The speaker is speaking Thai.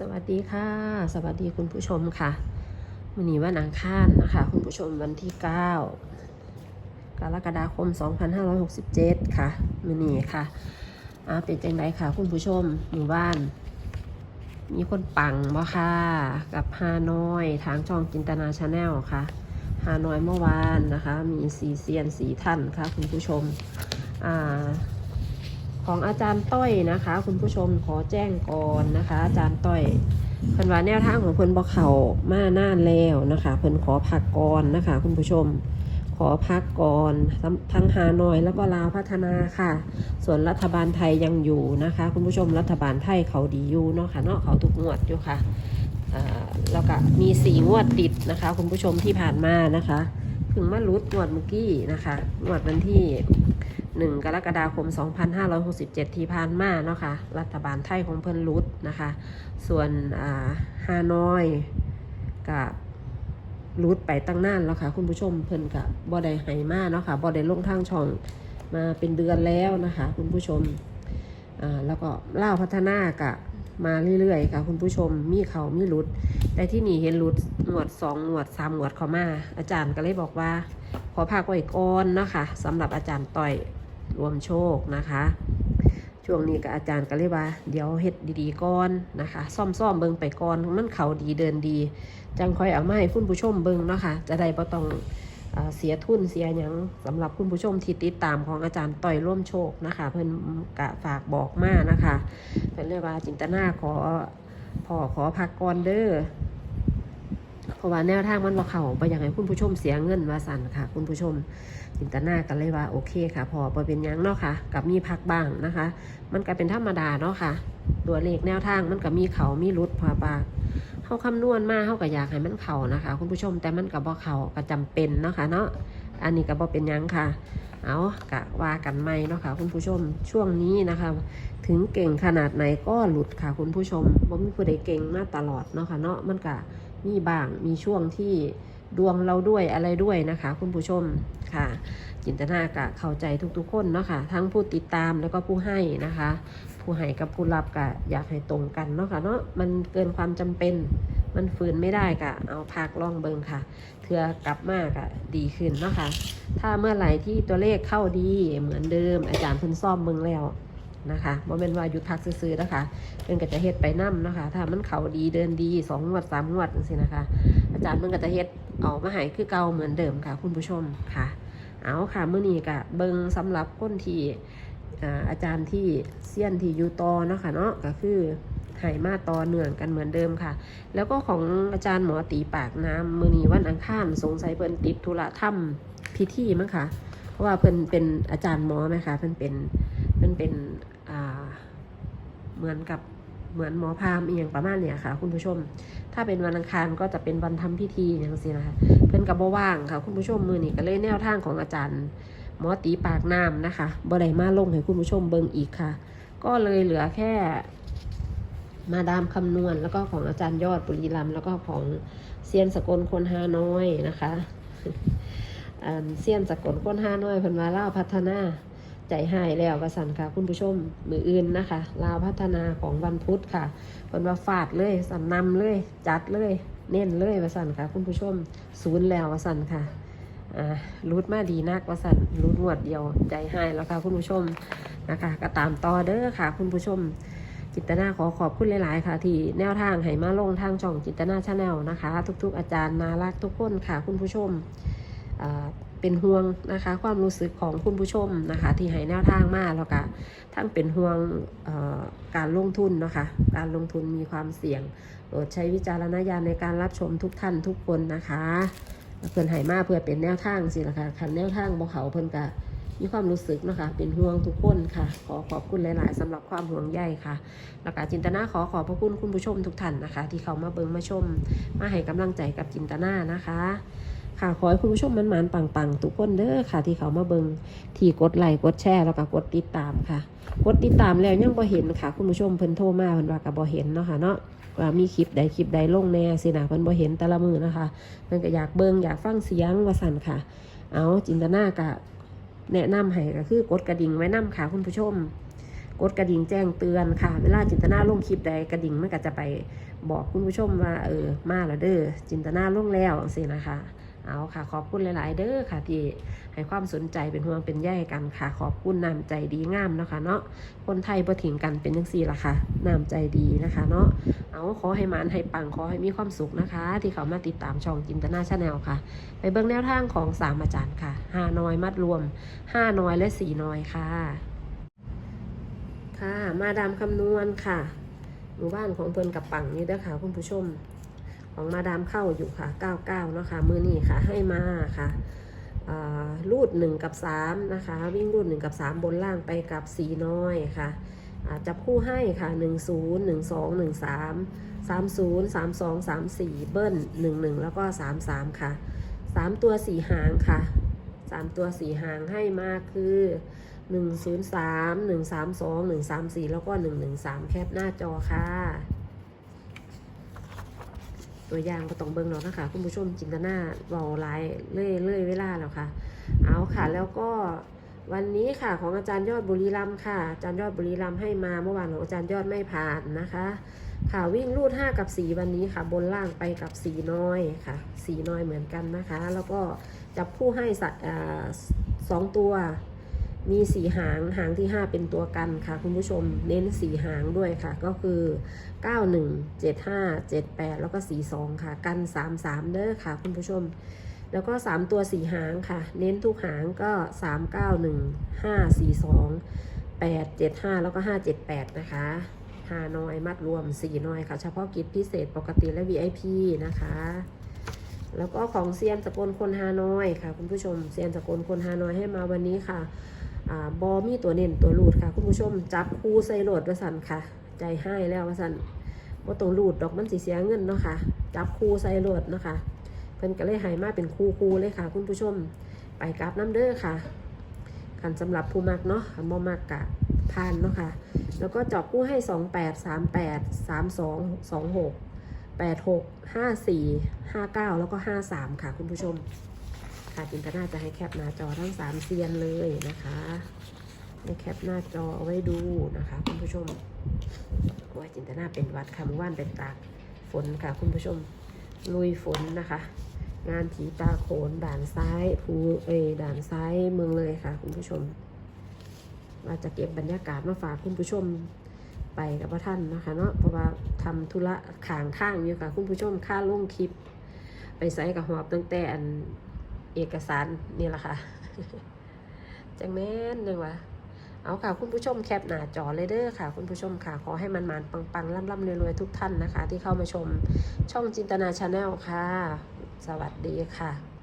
สวัสดีค่ะ สวัสดีคุณผู้ชมค่ะวันนี้วันอังคารนะคะ คุณผู้ชมวันที่ 9 กรกฎาคม 2567 ค่ะวันนี้ค่ะอาเป็นจังไดค่ะ คุณผู้ชมหมู่บ้าน มีคนปังบ่ค่ะ กับฮานอยทางช่องจินตนาชาแนลค่ะฮานอยเมื่อวานนะคะ มีสีเซียนสีท่านค่ะ คุณผู้ชมอ่า ของอาจารย์ต้อยนะคะ คุณผู้ชมขอแจ้งก่อนนะคะ อาจารย์ต้อยเพิ่นว่าแนวทางของเพิ่นบ่เขามานานแล้วนะคะเพิ่นขอพักก่อนนะคะ คุณผู้ชม ขอพักก่อนทั้งฮานอยแล้วก็ลาวพัฒนาค่ะ ส่วนรัฐบาลไทยยังอยู่นะคะ คุณผู้ชมรัฐบาลไทยเขาดีอยู่เนาะค่ะเนาะเขาทุกงวดอยู่ค่ะแล้วก็มีสี่งวดติดนะคะ คุณผู้ชมที่ผ่านมานะคะเพิ่งมารุดงวดเมื่อกี้นะคะงวดวันที่ 1 กรกฎาคม 2567 ที่ผ่านมาเนาะค่ะรัฐบาลไทยของเพิ่นรุดนะคะ ส่วนอ่าฮานอยกับรุดไปตั้งนานแล้วค่ะ คุณผู้ชมเพิ่นกับบ่ได้ให้มาเนาะค่ะบ่ได้ลงทางช่องมาเป็นเดือนแล้วนะคะ คุณผู้ชมอ่าแล้วก็เล่าพัฒนากับมาเรื่อยๆค่ะ คุณผู้ชมมีเขามีรุด แต่ที่นี่เห็นรุดหมวดสองหมวดสามหมวดเขามา อาจารย์ก็เลยบอกว่า ขอพักไว้ก่อนนะคะสำหรับอาจารย์ต่อย รวมโชคนะคะ ช่วงนี้กับอาจารย์ก็เลยว่า เดี๋ยวเฮ็ดดีๆก่อนนะคะ ซ่อมๆเบิ่งไปก่อนมันเขาดีเดินดี จังค่อยเอามาให้คุณผู้ชมเบิ่งเนาะค่ะจะได้บ่ต้องเสียทุนเสียหยังสำหรับคุณผู้ชมที่ติดตามของอาจารย์ต่อยร่วมโชคนะคะ เพิ่อนกะฝากบอกมานะคะเพิ่นเรียกว่าจินตนาขอพอขอพักก่อนเด้อ เพราะว่าแนวทางมันว่าเขาไปอย่ากให้คุณผู้ชมเสียเงินว่าสั่นค่ะ คุณผู้ชมจินตนากันเลยว่าโอเคค่ะ พอพอเป็นยังเนาะค่ะ กับมีพักบ้างนะคะ มันก็เป็นธรรมดาเนาะค่ะ ตัวเลขแนวทางมันก็มีเขามีรุดพอปากเขาคำนวณมาเขาก็อยากให้มันเขานะคะ คุณผู้ชมแต่มันก็บ่เขาก็จำเป็นเนาะค่ะเนาะอันนี้ก็บ่เป็นยังค่ะ เอากะว่ากันไม่เนาะค่ะ คุณผู้ชมช่วงนี้นะคะ ถึงเก่งขนาดไหนก็หลุดค่ะ คุณผู้ชมบ่มีผู้ใดเก่งมาตลอดเนาะค่ะเนาะมันก็ มีบางมีช่วงที่ดวงเราด้วยอะไรด้วยนะคะ คุณผู้ชมค่ะ จินตนากะเข้าใจทุกๆ คนเนาะค่ะทั้งผู้ติดตามแล้วก็ผู้ให้นะคะ ผู้ให้กับผู้รับกะอยากให้ตรงกันเนาะค่ะเนาะมันเกินความจำเป็นมันฝืนไม่ได้กะเอาพักล่องเบิงค่ะเทือกลับมากะดีขึ้นเนาะค่ะถ้าเมื่อไหร่ที่ตัวเลขเข้าดีเหมือนเดิม อาจารย์เพิ่นซ่อมเบิงแล้ว นะคะบ่เป็นว่าหยุดพักซื้อๆนะคะเพิ่นก็จะเฮ็ดไปนํนะคะ ถ้ามันเขาดีเดินดีสองงวดสามงวดจังซี่นะคะ อาจารย์เพิ่นก็จะเฮ็ดเอามาให้คือเก่าเหมือนเดิมค่ะ คุณผู้ชมค่ะ เอาค่ะมื้อนี้ก็เบิงสำหรับคนที่อาจารย์ที่เซียนที่อยู่ต่อเนาะค่ะเนาะก็คือให้มาต่อเนื่องกันเหมือนเดิมค่ะ แล้วก็ของอาจารย์หมอตีปากน้ำมือนีวันอังคารสงสัยเพิ่นติดธุระถ้ำพิธีมั้งค่ะ เพราะว่าเพิ่นเป็นอาจารย์หมอไหมคะเพิ่นเป็นเพิ่นเป็น เหมือนกับเหมือนหมอพราหมณ์อย่างประมาณเนี่ยค่ะ คุณผู้ชม ถ้าเป็นวันอังคารก็จะเป็นวันทำพิธีอย่างนี้นะคะ เพิ่นกับบ่ว่างค่ะ คุณผู้ชมมือนี้ก็เลยแนวทางของอาจารย์ หมอตีปากน้ำนะคะบ่ได้มาลงให้คุณผู้ชมเบิ่งอีกค่ะ ก็เลยเหลือแค่มาดามคำนวณ แล้วก็ของอาจารย์ยอดปุรีรัมแล้วก็ของเซียนสกลคนฮานอยนะคะเซียนสกลคนฮานอยเพิ่นวาเล่าวพัฒนา ใจหายแล้ววาสันค่ะ คุณผู้ชมมืออื่นนะคะ ลาวพัฒนาของวันพุธค่ะเพิ่นว่าฟาดเลยสันนำเลย จัดเลย เน้นเลยวาสันค่ะ คุณผู้ชมศูนย์แล้ววาสันค่ะอ่ารูดมาดีนักวาสันรูดงวดเดียวใจหายแล้วค่ะ คุณผู้ชมนะคะ ก็ตามต่อเด้อค่ะ คุณผู้ชมจิตนาขอขอบคุณหลาย ๆ ค่ะ ที่แนวทางให้มาลงทางช่องจิตนาชาแนลนะคะ ทุก ๆ อาจารย์นารักทุกคนค่ะ คุณผู้ชมอ่า เป็นห่วงนะคะ ความรู้สึกของคุณผู้ชมนะคะ ที่ให้แนวทางมาแล้วก็ทั้งเป็นห่วงการลงทุนนะคะการลงทุนมีความเสี่ยงโปรดใช้วิจารณญาณในการรับชมทุกท่านทุกคนนะคะเพื่อนให้มาเพื่อเป็นแนวทางสินะคะคันแนวทางบ่เขาเพิ่นก็มีความรู้สึกนะคะ เป็นห่วงทุกคนค่ะ ขอขอบคุณหลาย ๆสำหรับความห่วงใยค่ะแล้วก็จินตนาขอขอบพระคุณคุณผู้ชมทุกท่านนะคะ ที่เขามาเบิ่งมาชม มาให้กำลังใจกับจินตนานะคะ ค่ะขอให้คุณผู้ชมมันมันๆปังๆทุกคนเด้อค่ะ ที่เขามาเบิงที่กดไลค์กดแชร์แล้วก็กดติดตามค่ะ กดติดตามแล้วยังบ่เห็นค่ะ คุณผู้ชมเพิ่นโทรมาเพิ่นว่าก็บ่เห็นเนาะค่ะเนาะว่ามีคลิปใดคลิปใดลงแน่สินะเพิ่นบ่เห็นแต่ละมือนะคะเพิ่นก็อยากเบิงอยากฟังเสียงว่าสั่นค่ะ เอาจินตนากะแนะนำให้ก็คือกดกระดิ่งไว้นํค่ะคุณผู้ชม กดกระดิ่งแจ้งเตือนค่ะ เวลาจินตนาลงคลิปใดกระดิ่งมันก็จะไปบอกคุณผู้ชมว่าเออมาแล้วเด้อจินตนาล่วงแล้วสินะคะ เอาค่ะขอบคุณหลาย ๆ เด้อค่ะ ที่ให้ความสนใจเป็นห่วงเป็นใยกันค่ะ ขอบคุณน้ำใจดีงามเนาะค่ะเนาะคนไทยบ่ทิ้งกันเป็นจังซี่ล่ะค่ะน้ำใจดีนะคะเนาะเอาขอให้มานให้ปังขอให้มีความสุขนะคะ ที่เขามาติดตามช่องจินตนาชาแนลค่ะ ไปเบิ่งแนวทางของสามอาจารย์ค่ะห้าน้อยมัดรวมห้าน้อยและสี่น้อยค่ะ ค่ะมาดามคำนวณค่ะหมู่บ้านของเพิ่นกับปังนี่เด้อค่ะคุณผู้ชม ของมาดามเข้าอยู่ค่ะ 99เนาะค่ะมือนี่ค่ะให้มาค่ะอ่ารูด 1 กับ 3 นะคะ วิ่งรูด 1 กับ 3 บนล่างไปกับ 4 น้อยค่ะอ่าจับคู่ให้ค่ะ 1 0 1 2 1 3 3 0 3 2 3 4 เบิ้ล 1 1 แล้วก็ 3 3 ค่ะ 3 ตัว 4 หางค่ะ 3 ตัว 4 หางให้มาคือ 103 132 134 แล้วก็ 113 แคปหน้าจอค่ะ ตัวอย่างก็ต้องเบิ่งแล้วนะคะคุณผู้ชมจินตนาเบาหลายเลื่อยเลื่อยเวลาแล้วค่ะ เอาค่ะแล้วก็วันนี้ค่ะของอาจารย์ยอดบุรีรัมค่ะ อาจารย์ยอดบุรีรัมให้มาเมื่อวานของอาจารย์ยอดไม่ผ่านนะคะค่ะวิ่งรูด 5 กับ 4 วันนี้ค่ะ บนล่างไปกับ 4 น้อยค่ะ 4 น้อยเหมือนกันนะคะ แล้วก็จับคู่ให้สองตัว มีสีหางหางที่ 5 เป็นตัวกันค่ะ คุณผู้ชมเน้นสีหางด้วยค่ะ ก็คือ 91 75 78 แล้วก็ 42 ค่ะ กัน 33 เด้อค่ะ คุณผู้ชม แล้วก็ 3 ตัวสีหางค่ะ เน้นทุกหางก็ 391 542 875 แล้วก็ 578 นะคะหาน้อยมัดรวม 4 น้อยค่ะ เฉพาะกิจพิเศษปกติและ VIP นะคะแล้วก็ของเซียนสกลคนฮานอยค่ะ คุณผู้ชมเซียนสกลคนฮานอยให้มาวันนี้ค่ะ บอมีตัวเน้นตัวรูดค่ะ คุณผู้ชมจับคู่ใส่โหลดวสันค่ะ ใจให้แล้ววสันว่าตรงรูดดอกมันสีเสียเงินเนาะค่ะ จับคู่ใส่โหลดเนาะค่ะเพิ่นก็เลยให้มาเป็นคู่คู่เลยค่ะ คุณผู้ชม ไปกราบน้ำเด้อค่ะคันสำหรับผู้มักเนาะคันบ่มักกะพานเนาะค่ะ แล้วก็จับคู่ให้ 2 8 3 8 3 2 2 6 8 6 5 4 5 9 แล้วก็ 5 3 ค่ะ คุณผู้ชม ค่ะจินตนาจะให้แคปหน้าจอทั้ง3เซียนเลยนะคะให้แคปหน้าจอเอาไว้ดูนะคะคุณผู้ชมว่าจินตนาเป็นวัดค่ะเมื่านเป็นตากฝนค่ะคุณผู้ชมลุยฝนนะคะ งานผีตาโขนด่านซ้ายภูเอด่านซ้ายเมืองเลยค่ะ คุณผู้ชมว่าจะเก็บบรรยากาศมาฝากคุณผู้ชมไปกับพระท่านนะคะเนาะเพราะว่าทำธุระขางทางอยู่ค่ะ คุณผู้ชมค่าลงคลิป ไปใส่กับหอบตั้งแต่อัน เอกสารนี่แหละค่ะจังแม่นเลยวะเอาค่ะ คุณผู้ชมแคปหน้าจอเลยเด้อค่ะ คุณผู้ชมค่ะ ขอให้มันมันๆปังๆร่ำๆรวยๆทุกท่านนะคะ ที่เข้ามาชมช่องจินตนาชาแนลค่ะ สวัสดีค่ะ